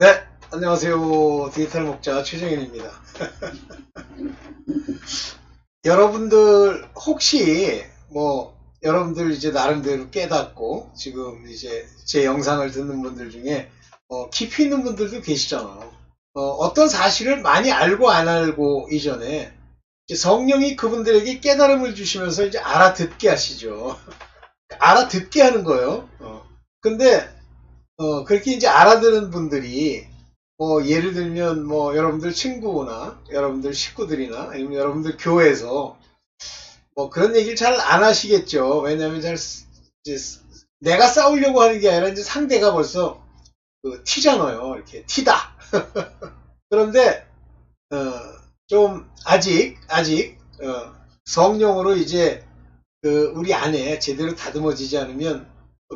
네, 안녕하세요. 디지털 목자 최정현입니다. 여러분들 혹시 뭐 여러분들 이제 나름대로 깨닫고 지금 이제 제 영상을 듣는 분들 중에 어, 깊이 있는 분들도 계시잖아요. 어, 떤 사실을 많이 알고 안 알고 이전에 성령이 그분들에게 깨달음을 주시면서 이제 알아듣게 하시죠. 알아듣게 하는 거예요. 어. 근데 어, 그렇게 이제 알아들은 분들이 뭐 예를 들면 뭐 여러분들 친구나 여러분들 식구들이나 아니면 여러분들 교회에서 뭐 그런 얘기를 잘 안 하시겠죠. 왜냐하면 잘 이제 내가 싸우려고 하는 게 아니라 이제 상대가 벌써 그 티잖아요. 이렇게 티다. 그런데 어, 좀 아직 아직 어, 성령으로 이제 그 우리 안에 제대로 다듬어지지 않으면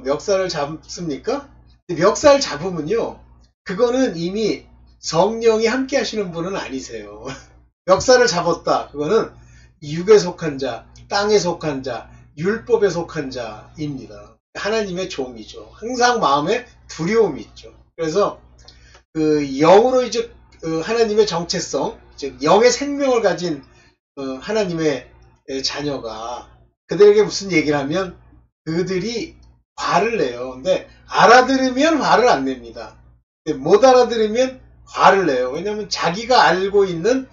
멱살을 잡습니까? 멱살 잡으면요. 그거는 이미 성령이 함께 하시는 분은 아니세요. 멱살을 잡았다. 그거는 육에 속한 자, 땅에 속한 자, 율법에 속한 자입니다. 하나님의 종이죠. 항상 마음에 두려움이 있죠. 그래서 그 영으로 이제 그 하나님의 정체성, 즉 영의 생명을 가진 어, 하나님의 자녀가 그들에게 무슨 얘기를 하면 그들이 화를 내요. 근데 알아들으면 화를 안 냅니다. 못 알아들으면 화를 내요. 왜냐하면 자기가 알고 있는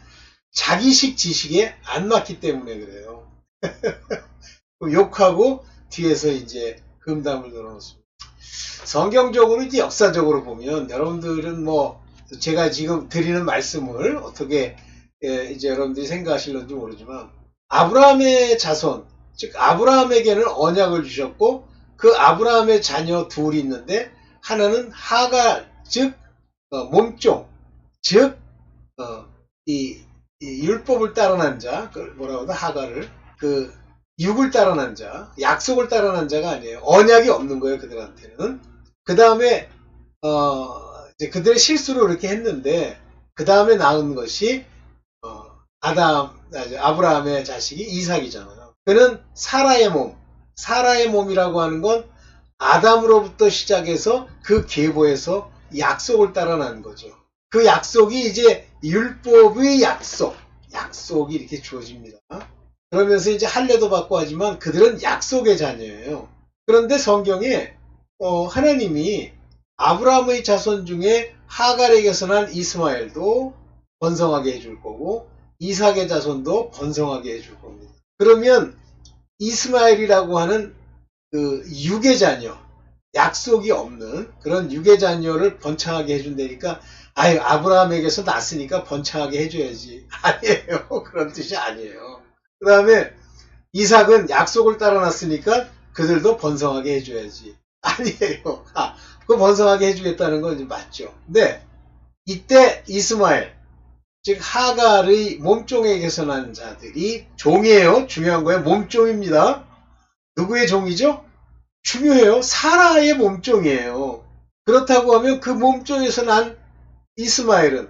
자기식 지식에 안 맞기 때문에 그래요. 욕하고 뒤에서 이제 금담을 늘어놓습니다. 성경적으로 이제 역사적으로 보면 여러분들은 뭐 제가 지금 드리는 말씀을 어떻게 예, 이제 여러분들이 생각하실런지 모르지만 아브라함의 자손 즉 아브라함에게는 언약을 주셨고 그 아브라함의 자녀 둘이 있는데 하나는 하갈 즉 어, 몸종 즉 어, 율법을 따라난 자, 그 뭐라고 하나 하갈을 그 육을 따라난 자, 약속을 따라난 자가 아니에요. 언약이 없는 거예요 그들한테는. 그 다음에 어, 이제 그들의 실수로 이렇게 했는데 그 다음에 나온 것이 어, 아담, 아브라함의 자식이 이삭이잖아요. 그는 사라의 몸, 사라의 몸이라고 하는 건 아담으로부터 시작해서 그 계보에서 약속을 따라 난 거죠. 그 약속이 이제 율법의 약속, 약속이 이렇게 주어집니다. 그러면서 이제 할례도 받고 하지만 그들은 약속의 자녀예요. 그런데 성경에 어, 하나님이 아브라함의 자손 중에 하갈에게서 난 이스마엘도 번성하게 해줄 거고 이삭의 자손도 번성하게 해줄 겁니다. 그러면 이스마엘이라고 하는 그 육의 자녀, 약속이 없는 그런 육의 자녀를 번창하게 해준다니까 아유 아브라함에게서 났으니까 번창하게 해줘야지. 아니에요. 그런 뜻이 아니에요. 그 다음에 이삭은 약속을 따라놨으니까 그들도 번성하게 해줘야지. 아니에요. 아, 그 번성하게 해주겠다는 건 맞죠. 근데 이때 이스마엘 즉 하갈의 몸종에게서 난 자들이 종이에요 중요한 거예요 몸종입니다 누구의 종이죠 중요해요. 사라의 몸종이에요. 그렇다고 하면 그 몸종에서 난 이스마엘은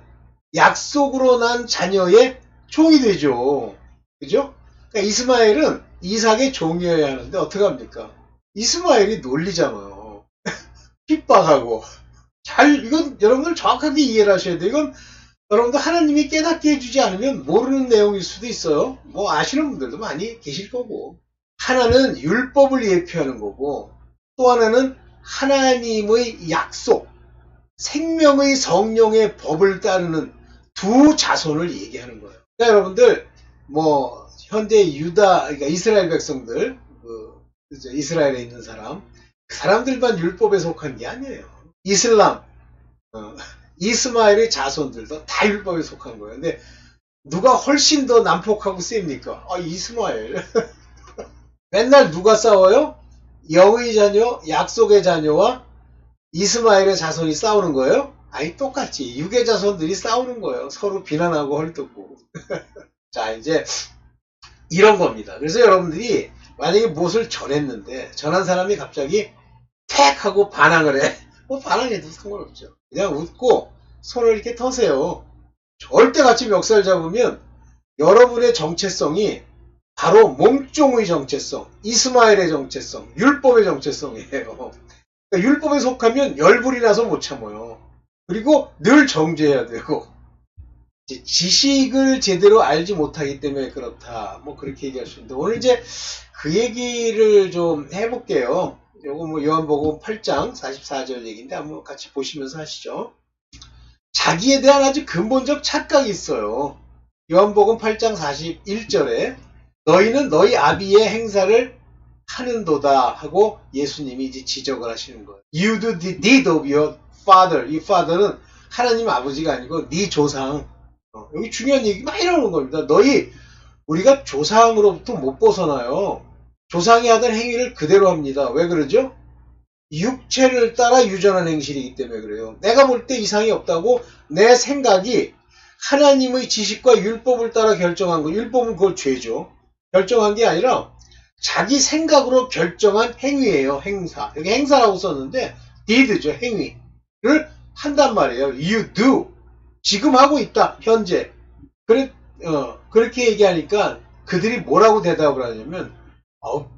약속으로 난 자녀의 종이 되죠. 그죠? 그러니까 이스마엘은 이삭의 종이어야 하는데 어떡합니까? 이스마엘이 논리잖아요. 핍박하고. 잘, 이건 여러분들 정확하게 이해를 하셔야 돼요. 이건 여러분들 하나님이 깨닫게 해주지 않으면 모르는 내용일 수도 있어요. 뭐 아시는 분들도 많이 계실 거고. 하나는 율법을 예표하는 거고 또 하나는 하나님의 약속, 생명의 성령의 법을 따르는 두 자손을 얘기하는 거예요. 그러니까 여러분들 뭐 현재 유다 그러니까 이스라엘 백성들 그 이스라엘에 있는 사람 그 사람들만 율법에 속한 게 아니에요. 이슬람 어, 이스마엘의 자손들도 다 율법에 속한 거예요. 근데 누가 훨씬 더 난폭하고 셉니까? 아 이스마엘 맨날 누가 싸워요? 여의 자녀, 약속의 자녀와 이스마엘의 자손이 싸우는 거예요? 아니 똑같지. 육의 자손들이 싸우는 거예요. 서로 비난하고 헐뜯고. 자 이제 이런 겁니다. 그래서 여러분들이 만약에 무엇을 전했는데 전한 사람이 갑자기 택 하고 반항을 해. 뭐 반항해도 상관없죠. 그냥 웃고 손을 이렇게 터세요. 절대 같이 멱살 잡으면 여러분의 정체성이 바로 몸종의 정체성, 이스마엘의 정체성, 율법의 정체성이에요. 그러니까 율법에 속하면 열불이 나서 못 참아요. 그리고 늘 정죄해야 되고 지식을 제대로 알지 못하기 때문에 그렇다. 뭐 그렇게 있는데 오늘 이제 그 얘기를 좀 해볼게요. 요거 뭐 요한복음 8장 44절 얘기인데 한번 같이 보시면서 하시죠. 자기에 대한 아주 근본적 착각이 있어요. 요한복음 8장 41절에 너희는 너희 아비의 행사를 하는도다 하고 예수님이 이제 지적을 하시는 거예요. You do the deed of your father. 이 father는 하나님 아버지가 아니고 네 조상. 어, 여기 중요한 얘기 많이 나오는 겁니다. 너희 우리가 조상으로부터 못 벗어나요. 조상이 하던 행위를 그대로 합니다. 왜 그러죠? 육체를 따라 유전한 행실이기 때문에 그래요. 내가 볼 때 이상이 없다고 내 생각이 하나님의 지식과 율법을 따라 결정한 거. 율법은 그걸 죄죠. 결정한 게 아니라 자기 생각으로 결정한 행위예요. 행사. 여기 행사라고 썼는데 did죠. 행위를 한단 말이에요. You do. 지금 하고 있다. 현재. 그래, 어, 그렇게 얘기하니까 그들이 뭐라고 대답을 하냐면 어,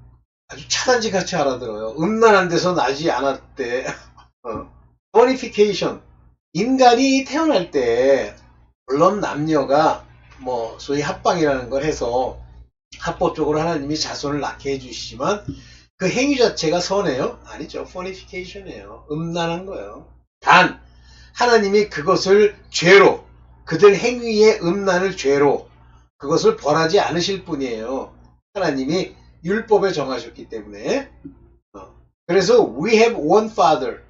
아주 차단지 같이 알아들어요. 음란한 데서 나지 않았대. 어. 버니피케이션. 인간이 태어날 때 물론 남녀가 뭐 소위 합방이라는 걸 해서 합법적으로 하나님이 자손을 낳게 해주시지만 그 행위 자체가 선해요? 아니죠. 포니피케이션이에요. 음란한 거예요. 단 하나님이 그것을 죄로 그들 행위의 음란을 죄로 그것을 벌하지 않으실 뿐이에요. 하나님이 율법에 정하셨기 때문에 어. 그래서 we have one father,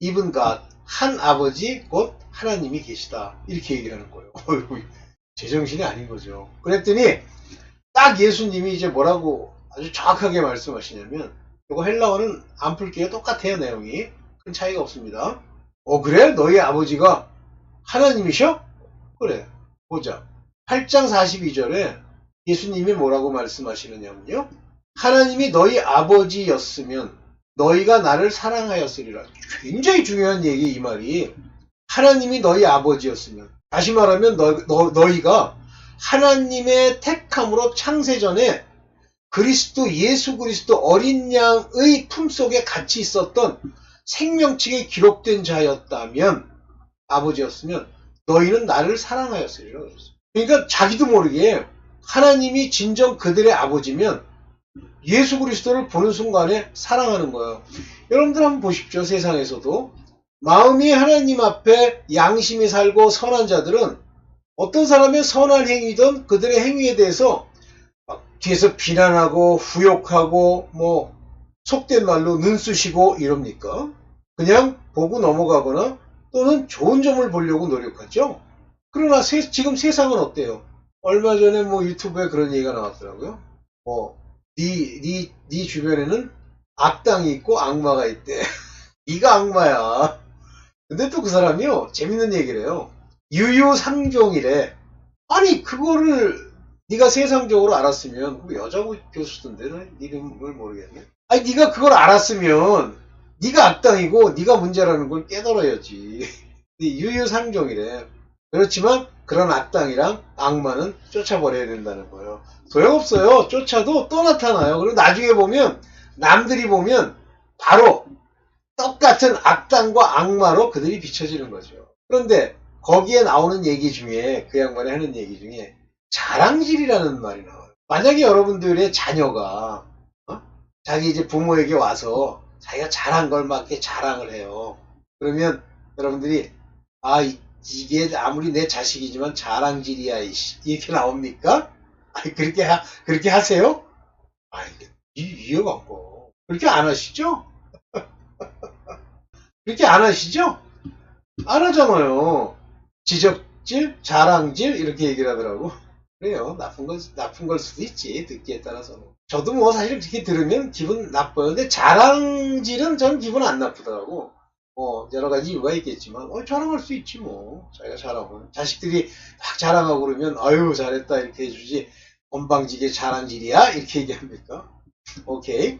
even God 한 아버지 곧 하나님이 계시다 이렇게 얘기하는 거예요. 제정신이 아닌 거죠. 그랬더니 딱 예수님이 이제 뭐라고 아주 정확하게 말씀하시냐면 이거 헬라어는 안 풀게요. 똑같아요 내용이 큰 차이가 없습니다. 어 그래? 너희 아버지가 하나님이셔? 그래 보자 8장 42절에 예수님이 뭐라고 말씀하시느냐면요 하나님이 너희 아버지였으면 너희가 나를 사랑하였으리라. 굉장히 중요한 얘기 이 말이. 하나님이 너희 아버지였으면. 다시 말하면 너, 너, 너희가 하나님의 택함으로 창세전에 그리스도 예수 그리스도 어린 양의 품속에 같이 있었던 생명책에 기록된 자였다면 아버지였으면 너희는 나를 사랑하였으리라 그랬어요. 그러니까 자기도 모르게 하나님이 진정 그들의 아버지면 예수 그리스도를 보는 순간에 사랑하는 거예요. 여러분들 한번 보십시오. 세상에서도 마음이 하나님 앞에 양심이 살고 선한 자들은 어떤 사람의 선한 행위든 그들의 행위에 대해서 뒤에서 비난하고 후욕하고 뭐 속된 말로 눈 쑤시고 이럽니까? 그냥 보고 넘어가거나 또는 좋은 점을 보려고 노력하죠. 그러나 세, 지금 세상은 어때요? 얼마 전에 뭐 유튜브에 그런 얘기가 나왔더라고요. 뭐, 네, 네, 네 주변에는 악당이 있고 악마가 있대. 네가 악마야. 근데 또 그 사람이요, 재밌는 얘기를 해요. 유유상종이래. 아니, 그거를 네가 세상적으로 알았으면, 그 여자 교수던데, 네 이름을 모르겠네. 아니, 네가 그걸 알았으면, 네가 악당이고, 네가 문제라는 걸 깨달아야지. 유유상종이래. 그렇지만, 그런 악당이랑 악마는 쫓아버려야 된다는 거예요. 소용없어요. 쫓아도 또 나타나요. 그리고 나중에 보면 남들이 보면 바로 똑같은 악당과 악마로 그들이 비춰지는 거죠. 그런데 거기에 나오는 얘기 중에 그 양반이 하는 얘기 중에 자랑질이라는 말이 나와요. 만약에 여러분들의 자녀가 어? 자기 이제 부모에게 와서 자기가 잘한 걸 막 이렇게 자랑을 해요. 그러면 여러분들이 아 이, 게 아무리 내 자식이지만 자랑질이야 이씨 이렇게 나옵니까? 아니 그렇게 하, 그렇게 하세요? 아이 이해갖고 그렇게 안 하시죠? 그렇게 안 하시죠? 안 하잖아요. 지적질, 자랑질 이렇게 얘기를 하더라고. 그래요. 나쁜 걸 나쁜 걸 수도 있지 듣기에 따라서는. 저도 뭐 사실 그렇게 들으면 기분 나빠요. 근데 자랑질은 전 기분 안 나쁘더라고. 뭐 여러 가지 이유가 있겠지만 어, 자랑할 수 있지 뭐 자기가 잘하면 자식들이 막 자랑하고 그러면 아유 잘했다 이렇게 해주지 건방지게 자랑질이야 이렇게 얘기합니까? 오케이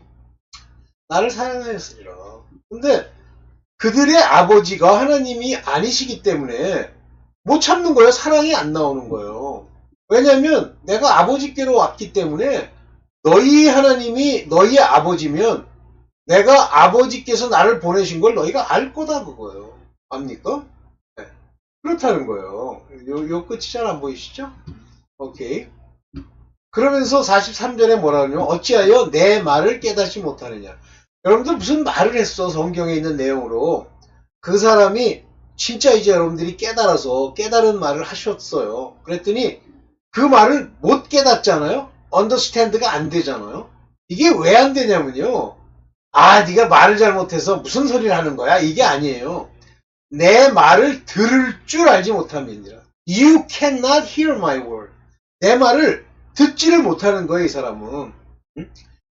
나를 사랑하였으리라. 근데 그들의 아버지가 하나님이 아니시기 때문에 못 참는 거예요. 사랑이 안 나오는 거예요. 왜냐하면 내가 아버지께로 왔기 때문에 너희 하나님이 너희의 아버지면 내가 아버지께서 나를 보내신 걸 너희가 알 거다 그거예요. 압니까? 그렇다는 거예요. 요, 요 끝이 잘 안 보이시죠? 오케이. 그러면서 43절에 뭐라 그러냐면 어찌하여 내 말을 깨닫지 못하느냐. 여러분들 무슨 말을 했어 성경에 있는 내용으로 그 사람이 진짜 이제 여러분들이 깨달아서 깨달은 말을 하셨어요. 그랬더니 그 말을 못 깨닫잖아요. 언더스탠드가 안 되잖아요. 이게 왜 안 되냐면요. 아, 네가 말을 잘못해서 무슨 소리를 하는 거야? 이게 아니에요. 내 말을 들을 줄 알지 못함이니라. You cannot hear my word. 내 말을 듣지를 못하는 거예요, 이 사람은. 응?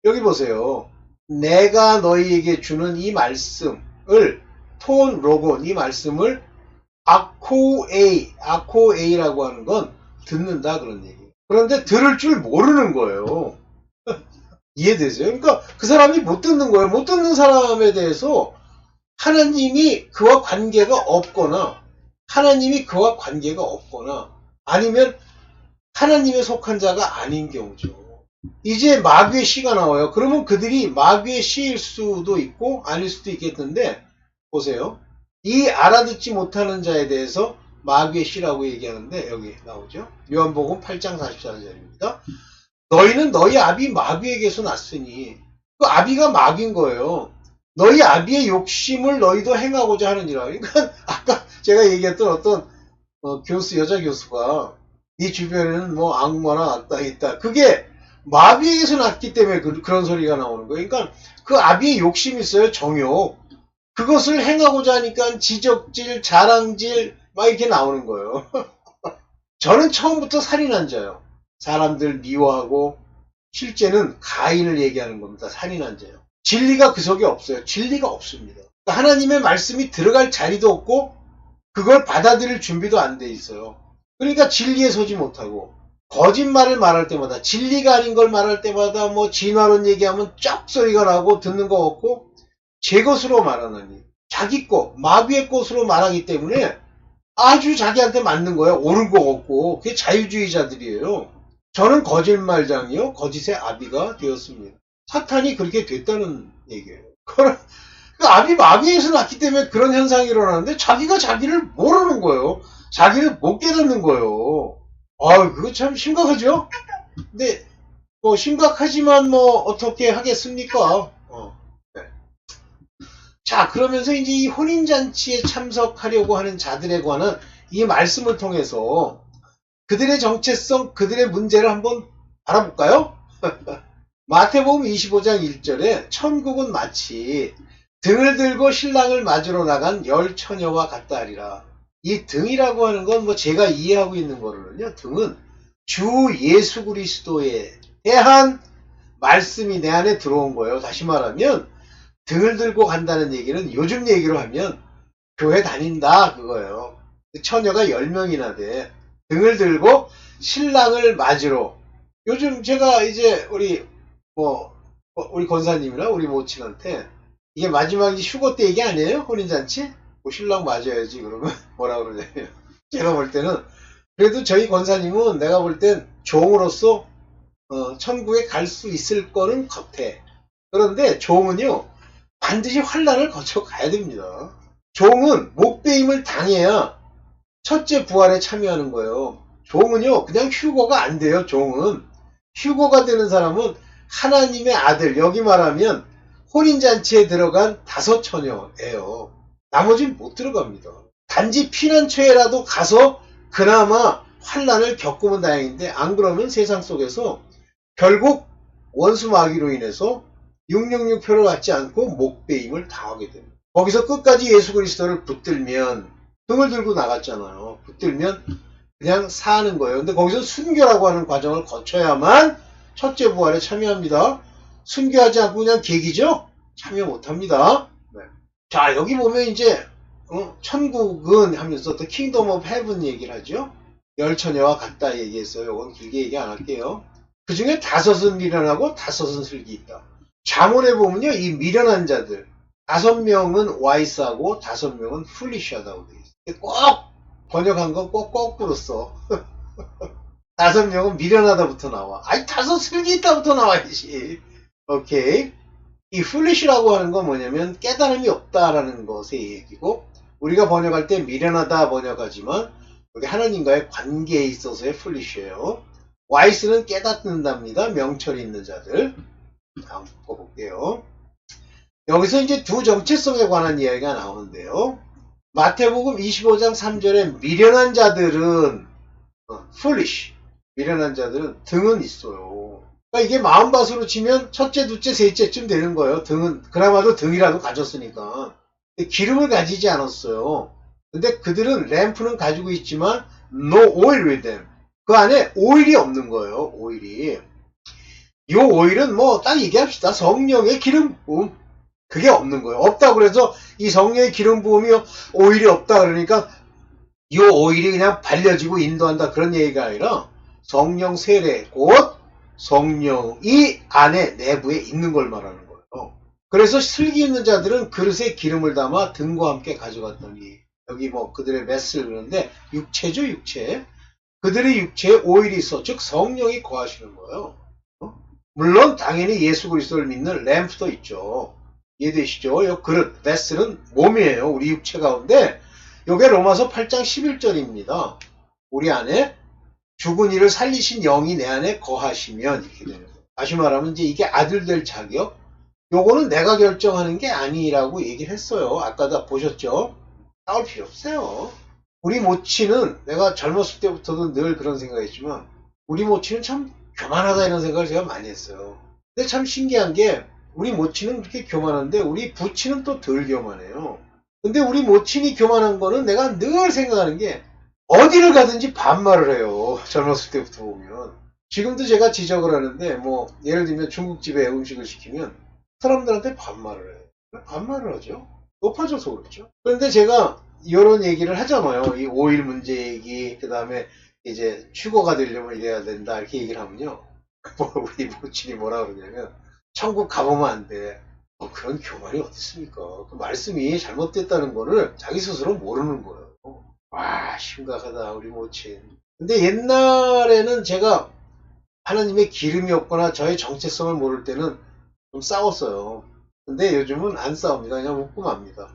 여기 보세요. 내가 너희에게 주는 이 말씀을 톤 로곤 이 말씀을 아코에이 아코에이라고 하는 건 듣는다 그런 얘기예요. 그런데 들을 줄 모르는 거예요. 이해되세요? 그러니까 그 사람이 못 듣는 거예요. 못 듣는 사람에 대해서 하나님이 그와 관계가 없거나 하나님이 그와 관계가 없거나 아니면 하나님에 속한 자가 아닌 경우죠. 이제 마귀의 씨가 나와요. 그러면 그들이 마귀의 씨일 수도 있고 아닐 수도 있겠는데 보세요. 이 알아듣지 못하는 자에 대해서 마귀의 씨라고 얘기하는데 여기 나오죠. 요한복음 8장 44절입니다. 너희는 너희 아비 마귀에게서 났으니 그 아비가 마귀인 거예요. 너희 아비의 욕심을 너희도 행하고자 하느니라. 그러니까 아까 제가 얘기했던 어떤 어, 교수 여자 교수가 네 주변에는 뭐 악마나 왔다 있다. 그게 마귀에게서 났기 때문에 그, 런 소리가 나오는 거예요. 그러니까 그 아비의 욕심이 있어요. 정욕. 그것을 행하고자 하니까 지적질, 자랑질 막 이렇게 나오는 거예요. 저는 처음부터 살인한 자요. 사람들 미워하고 실제는 가인을 얘기하는 겁니다. 살인한 자요. 진리가 그 속에 없어요. 진리가 없습니다. 그러니까 하나님의 말씀이 들어갈 자리도 없고 그걸 받아들일 준비도 안 돼 있어요. 그러니까 진리에 서지 못하고 거짓말을 말할 때마다 진리가 아닌 걸 말할 때마다 뭐 진화론 얘기하면 쫙 소리가 나고 듣는 거 없고 제 것으로 말하느니 자기 것 마귀의 것으로 말하기 때문에 아주 자기한테 맞는 거예요. 옳은 거 없고 그게 자유주의자들이에요. 저는 거짓말장이요 거짓의 아비가 되었습니다. 사탄이 그렇게 됐다는 얘기예요. 그 아비 마귀에서 났기 때문에 그런 현상이 일어나는데 자기가 자기를 모르는 거예요. 자기를 못 깨닫는 거예요. 아, 그거 참 심각하죠? 근데, 뭐, 심각하지만 뭐, 어떻게 하겠습니까? 어, 네. 자, 그러면서 이제 이 혼인잔치에 참석하려고 하는 자들에 관한 이 말씀을 통해서 그들의 정체성, 그들의 문제를 한번 알아볼까요? 마태복음 25장 1절에 천국은 마치 등을 들고 신랑을 맞으러 나간 열 처녀와 같다 하리라. 이 등이라고 하는 건 뭐 제가 이해하고 있는 거로는요. 등은 주 예수 그리스도에 대한 말씀이 내 안에 들어온 거예요. 다시 말하면 등을 들고 간다는 얘기는 요즘 얘기로 하면 교회 다닌다 그거예요. 처녀가 10명이나 돼. 등을 들고 신랑을 맞으러 요즘 제가 이제 우리 뭐 우리 권사님이나 우리 모친한테 이게 마지막 휴고 때 얘기 아니에요? 혼인잔치? 뭐 신랑 맞아야지 그러면 뭐라 그러냐면 제가 볼 때는 그래도 저희 권사님은 내가 볼 땐 종으로서 어, 천국에 갈 수 있을 거는 같아. 그런데 종은요 반드시 환란을 거쳐 가야 됩니다. 종은 목배임을 당해야 첫째 부활에 참여하는 거예요. 종은요 그냥 휴거가 안 돼요. 종은 휴거가 되는 사람은 하나님의 아들 여기 말하면 혼인잔치에 들어간 다섯 처녀예요. 나머지는 못 들어갑니다. 단지 피난처에라도 가서 그나마 환란을 겪으면 다행인데 안 그러면 세상 속에서 결국 원수 마귀로 인해서 666표를 받지 않고 목배임을 당하게 됩니다. 거기서 끝까지 예수 그리스도를 붙들면 등을 들고 나갔잖아요. 붙들면 그냥 사는 거예요. 근데 거기서 순교라고 하는 과정을 거쳐야만 첫째 부활에 참여합니다. 순교하지 않고 그냥 계기죠? 참여 못합니다. 자, 여기 보면 이제, 어, 천국은 하면서 또 킹덤 오브 헤븐 얘기를 하죠. 열처녀와 같다 얘기했어요. 이건 길게 얘기 안 할게요. 그 중에 다섯은 미련하고 다섯은 슬기 있다. 자문에 보면요, 이 미련한 자들, 다섯 명은 와이스하고 다섯 명은 풀리시하다고 돼 있어요. 꼭 번역한 건 꼭 거꾸로 써. 다섯 명은 미련하다부터 나와. 아니, 다섯 슬기 있다부터 나와야지. 오케이. 이 풀리시라고 하는 건 뭐냐면 깨달음이 없다라는 것의 얘기고 우리가 번역할 때 미련하다 번역하지만 여기 하나님과의 관계에 있어서의 풀리쉬예요. 와이스는 깨닫는답니다. 명철이 있는 자들. 다음 거 볼게요. 여기서 이제 두 정체성에 관한 이야기가 나오는데요. 마태복음 25장 3절에 미련한 자들은 어, foolish 미련한 자들은 등은 있어요. 그러니까 이게 마음밭으로 치면 첫째, 둘째, 셋째쯤 되는 거예요. 등은 그나마도 등이라도 가졌으니까 기름을 가지지 않았어요. 근데 그들은 램프는 가지고 있지만 no oil with them. 그 안에 오일이 없는 거예요. 오일이. 이 오일은 뭐 딱 얘기합시다. 성령의 기름 부음. 그게 없는 거예요. 없다 그래서 이 성령의 기름 부음이 오일이 없다 그러니까 이 오일이 그냥 발려지고 인도한다 그런 얘기가 아니라 성령 세례 곧 성령이 안에 내부에 있는 걸 말하는 거예요. 그래서 슬기 있는 자들은 그릇에 기름을 담아 등과 함께 가져갔더니 여기 뭐 그들의 메스를 그러는데 육체죠 육체 그들의 육체에 오일이 있어 즉 성령이 거하시는 거예요. 어? 물론 당연히 예수 그리스도를 믿는 램프도 있죠. 이해되시죠? 이 그릇 베스는 몸이에요. 우리 육체 가운데 요게 로마서 8장 11절입니다. 우리 안에 죽은 이를 살리신 영이 내 안에 거하시면 이렇게 되는 거예요. 다시 말하면 이제 이게 아들 될 자격 요거는 내가 결정하는 게 아니라고 얘기를 했어요. 아까 다 보셨죠? 싸울 필요 없어요. 우리 모치는 내가 젊었을 때부터도 늘 그런 생각했지만 우리 모치는 참 교만하다 이런 생각을 제가 많이 했어요. 근데 참 신기한 게 우리 모치는 그렇게 교만한데 우리 부치는 또덜 교만해요. 근데 우리 모친이 교만한 거는 내가 늘 생각하는 게 어디를 가든지 반말을 해요. 젊었을 때부터 보면. 지금도 제가 지적을 하는데 뭐 예를 들면 중국집에 음식을 시키면 사람들한테 반말을 해요. 반말을 하죠. 높아져서 그렇죠. 그런데 제가 이런 얘기를 하잖아요. 이 오일 문제 얘기, 그 다음에 이제 휴거가 되려면 이래야 된다 이렇게 얘기를 하면요. 뭐 우리 모친이 뭐라 그러냐면 천국 가보면 안 돼. 뭐 그런 교만이 어디 있습니까? 그 말씀이 잘못됐다는 거를 자기 스스로 모르는 거예요. 와, 심각하다, 우리 모친. 근데 옛날에는 제가 하나님의 기름이 없거나 저의 정체성을 모를 때는 좀 싸웠어요. 근데 요즘은 안 싸웁니다. 그냥 웃고 맙니다.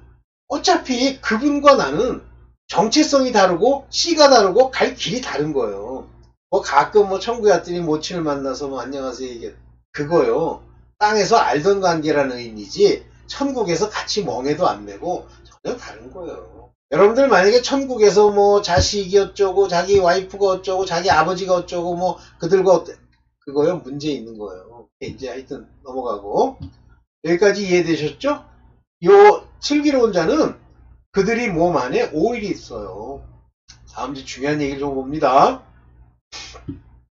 어차피 그분과 나는 정체성이 다르고 씨가 다르고 갈 길이 다른 거예요. 뭐 가끔 뭐 천국에 갔더니 모친을 만나서 뭐 안녕하세요 이게 그거요. 땅에서 알던 관계라는 의미지 천국에서 같이 멍해도 안 메고 전혀 다른 거예요. 여러분들 만약에 천국에서 뭐 자식이 어쩌고 자기 와이프가 어쩌고 자기 아버지가 어쩌고 뭐 그들과 어때 그거요 문제 있는 거예요. 이제 하여튼 넘어가고 여기까지 이해되셨죠? 요 슬기로운 자는 그들이 몸 안에 오일이 있어요. 다음 주 중요한 얘기를 좀 봅니다.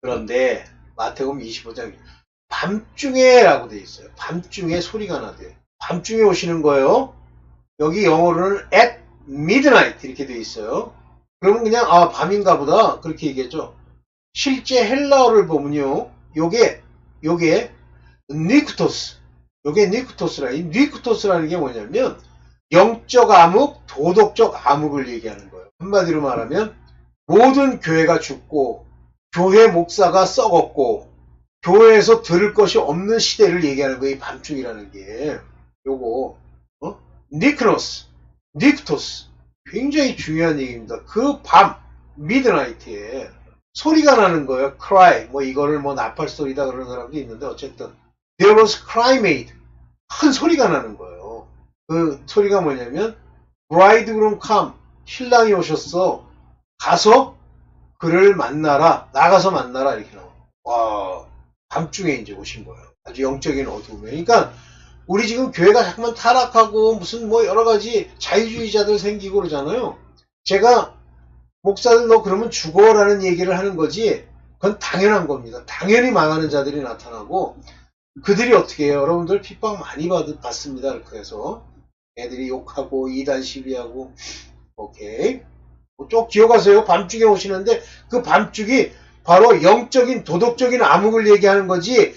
그런데 마태복음 25장 밤중에 라고 되어 있어요. 밤중에 소리가 나대. 밤중에 오시는 거예요. 여기 영어로는 at midnight 이렇게 되어 있어요. 그러면 그냥 아 밤인가 보다 그렇게 얘기했죠. 실제 헬라어를 보면요. 요게 요게 니쿠토스 요게 니쿠토스라 이 니쿠토스라는 게 뭐냐면 영적 암흑, 도덕적 암흑을 얘기하는 거예요. 한마디로 말하면 모든 교회가 죽고 교회 목사가 썩었고 교회에서 들을 것이 없는 시대를 얘기하는 거예요. 이 밤중이라는 게. 요거, 어? 니크노스, 니크토스. 굉장히 중요한 얘기입니다. 그 밤, 미드나이트에 소리가 나는 거예요. cry. 뭐 이거를 뭐 나팔 소리다 그러는 사람도 있는데 어쨌든 there was cry made. 큰 소리가 나는 거예요. 그 소리가 뭐냐면 bridegroom come. 신랑이 오셨어. 가서 그를 만나라. 나가서 만나라. 이렇게 나와. 와. 밤중에 이제 오신 거예요. 아주 영적인 어두움에. 그러니까 우리 지금 교회가 자꾸만 타락하고 무슨 뭐 여러 가지 자유주의자들 생기고 그러잖아요. 제가 목사들 너 그러면 죽어라는 얘기를 하는 거지 그건 당연한 겁니다. 당연히 망하는 자들이 나타나고 그들이 어떻게 해요? 여러분들 핍박 많이 받, 받습니다. 해서 애들이 욕하고 이단 시비하고 오케이 쭉 기억하세요. 밤중에 오시는데 그 밤중이 바로 영적인 도덕적인 암흑을 얘기하는 거지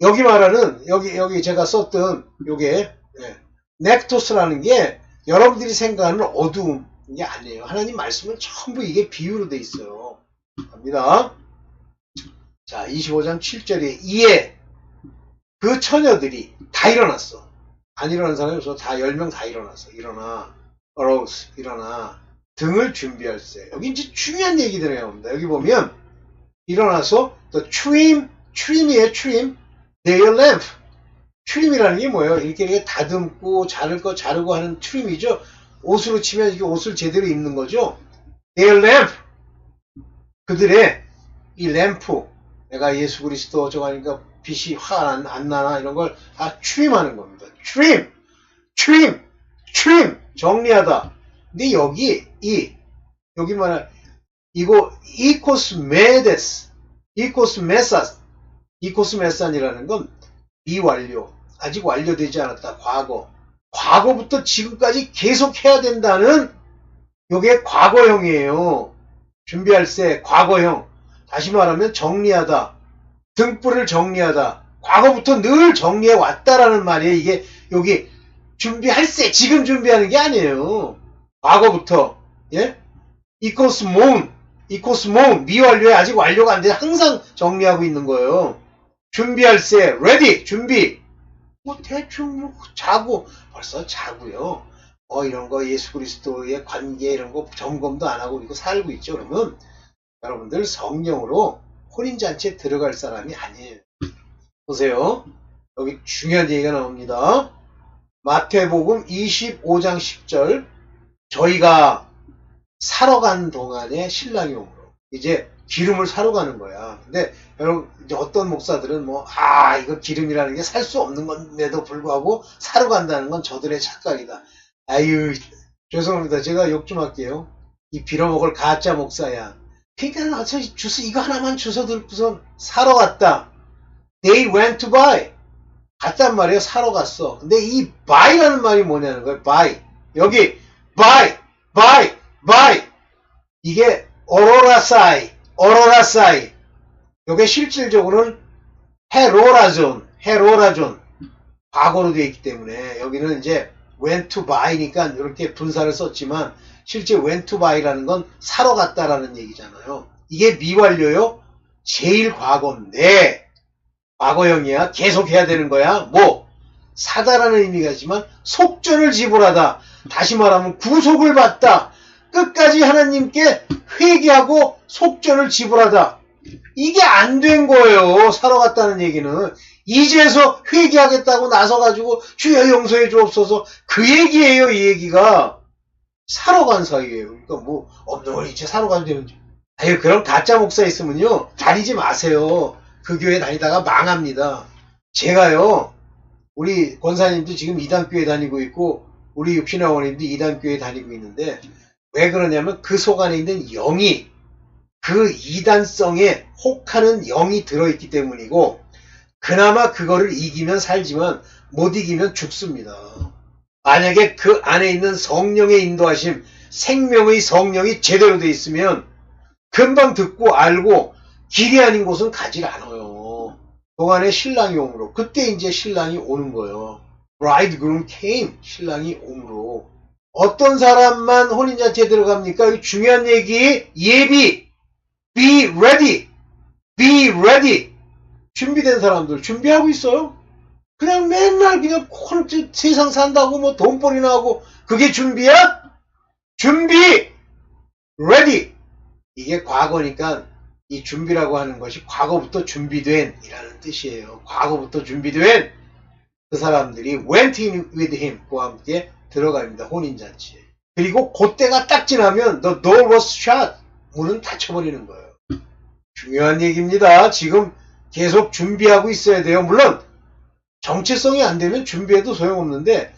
여기 말하는 여기 여기 제가 썼던 요게 네, 넥토스라는 게 여러분들이 생각하는 어두운 게 아니에요. 하나님 말씀은 전부 이게 비유로 돼 있어요. 갑니다. 자, 25장 7절에 이에 그 처녀들이 다 일어났어. 안 일어난 사람이 없어. 다 10명 다 일어났어. 일어나. arose 일어나 등을 준비할세. 여기 이제 중요한 얘기들이 나옵니다. 여기 보면 일어나서 trim trim이에요 trim their lamp trim이라는 게 뭐예요? 이렇게, 다듬고 자를 거 자르고 하는 trim이죠. 옷으로 치면 이게 옷을 제대로 입는 거죠. their lamp 그들의 이 램프 내가 예수 그리스도 저거 하니까 빛이 화안안 나나 이런 걸다 trim하는 겁니다. trim trim trim 정리하다. 근데 여기 이 여기 말하 이거 이코스 메데스 이코스 메사스 이코스 메산이라는 건 미완료 아직 완료되지 않았다 과거. 과거부터 지금까지 계속 해야 된다는 요게 과거형이에요. 준비할 때 과거형. 다시 말하면 정리하다 등불을 정리하다. 과거부터 늘 정리해 왔다라는 말이에요. 이게 여기 준비할 때 지금 준비하는 게 아니에요. 과거부터 예? 이코스 모음 이 코스 모음 미완료에 아직 완료가 안 돼 항상 정리하고 있는 거예요. 준비할 때 ready 준비. 뭐 대충 뭐 자고 벌써 자고요. 어 이런 거 예수 그리스도의 관계 이런 거 점검도 안 하고 이거 살고 있죠 그러면. 여러분들 성령으로 혼인 잔치에 들어갈 사람이 아니에요. 보세요. 여기 중요한 얘기가 나옵니다. 마태복음 25장 10절. 저희가 사러 간 동안에 신랑이 오므로 이제 기름을 사러 가는 거야. 근데 여러분 이제 어떤 목사들은 뭐 아 이거 기름이라는 게 살 수 없는 건데도 불구하고 사러 간다는 건 저들의 착각이다. 아유 죄송합니다. 제가 욕 좀 할게요. 이 빌어먹을 가짜 목사야. 그러니까 나저 주스 이거 하나만 주워 들고선 사러 갔다. They went to buy. 갔단 말이에요. 사러 갔어. 근데 이 buy라는 말이 뭐냐는 거예요. buy. 여기 buy, buy, buy. 이게 오로라 사이, 오로라 사이. 이게 실질적으로는 헤로라존, 헤로라존. 과거로 되어 있기 때문에 여기는 이제 went to buy니까 이렇게 분사를 썼지만 실제 went to buy라는 건 사러 갔다라는 얘기잖아요. 이게 미완료요? 제일 과거인데 과거형이야. 계속 해야 되는 거야. 뭐 사다라는 의미가 있지만 속전을 지불하다. 다시 말하면 구속을 받다. 끝까지 하나님께 회개하고 속전을 지불하다. 이게 안 된 거예요. 사러 갔다는 얘기는. 이제서 회개하겠다고 나서가지고 주여 용서해 주옵소서. 그 얘기예요, 이 얘기가. 사러 간 사이예요. 그러니까 뭐, 없는 걸 이제 사러 가도 되는지. 아유, 그런 가짜 목사 있으면요. 다니지 마세요. 그 교회 다니다가 망합니다. 제가요, 우리 권사님도 지금 이단교회 다니고 있고, 우리 육신화원님도 이단교회 다니고 있는데, 왜 그러냐면 그 속 안에 있는 영이 그 이단성에 혹하는 영이 들어있기 때문이고 그나마 그거를 이기면 살지만 못 이기면 죽습니다. 만약에 그 안에 있는 성령의 인도하심, 생명의 성령이 제대로 돼 있으면 금방 듣고 알고 길이 아닌 곳은 가질 않아요. 동안에 신랑이 오므로 그때 이제 신랑이 오는 거예요. bridegroom came 신랑이 오므로 어떤 사람만 혼인잔치에 들어갑니까? 이 중요한 얘기 예비 be ready be ready 준비된 사람들 준비하고 있어요? 그냥 맨날 그냥 콘 세상 산다고 뭐 돈벌이나 하고 그게 준비야? 준비 ready 이게 과거니까 이 준비라고 하는 것이 과거부터 준비된 이라는 뜻이에요. 과거부터 준비된 그 사람들이 went in with him 그와 함께 들어갑니다. 혼인잔치에. 그리고 그때가 딱 지나면 door was shut. 문은 닫혀버리는 거예요. 중요한 얘기입니다. 지금 계속 준비하고 있어야 돼요. 물론 정체성이 안 되면 준비해도 소용없는데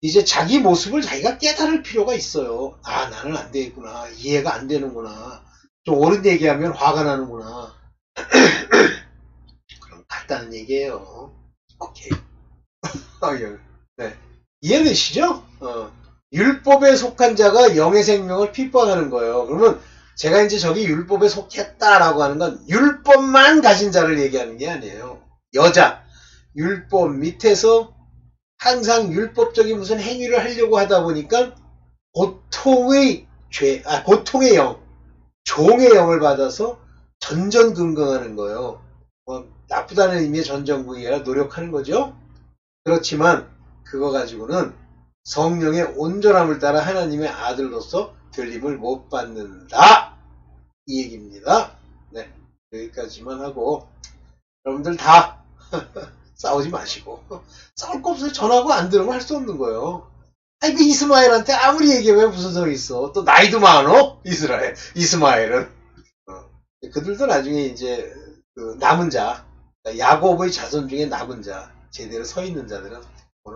이제 자기 모습을 자기가 깨달을 필요가 있어요. 아 나는 안 되겠구나. 이해가 안 되는구나. 좀 옳은 얘기하면 화가 나는구나. 그럼 같다는 얘기예요. 오케이. 아, 예. 네. 이해되시죠? 어. 율법에 속한 자가 영의 생명을 핍박하는 거예요. 그러면 제가 이제 저기 율법에 속했다라고 하는 건 율법만 가진 자를 얘기하는 게 아니에요. 여자, 율법 밑에서 항상 율법적인 무슨 행위를 하려고 하다 보니까 고통의 죄, 아, 고통의 영, 종의 영을 받아서 전전긍긍하는 거예요. 뭐 나쁘다는 의미의 전전긍긍이 아니라 노력하는 거죠. 그렇지만 그거 가지고는 성령의 온전함을 따라 하나님의 아들로서 들림을 못 받는다. 이 얘기입니다. 네, 여기까지만 하고 여러분들 다 싸우지 마시고 싸울 거 없어요. 전하고 안 들으면 할 수 없는 거예요. 아니 그 이스마엘한테 아무리 얘기해봐야 무슨 소리 있어. 또 나이도 많어 이스라엘 이스마엘은. 어. 그들도 나중에 이제 그 남은 자 야곱의 자손 중에 남은 자 제대로 서 있는 자들은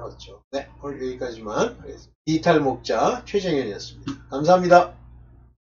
얻죠. 네 오늘 여기까지만 하겠습니다. 이탈 목자 최정현이었습니다. 감사합니다.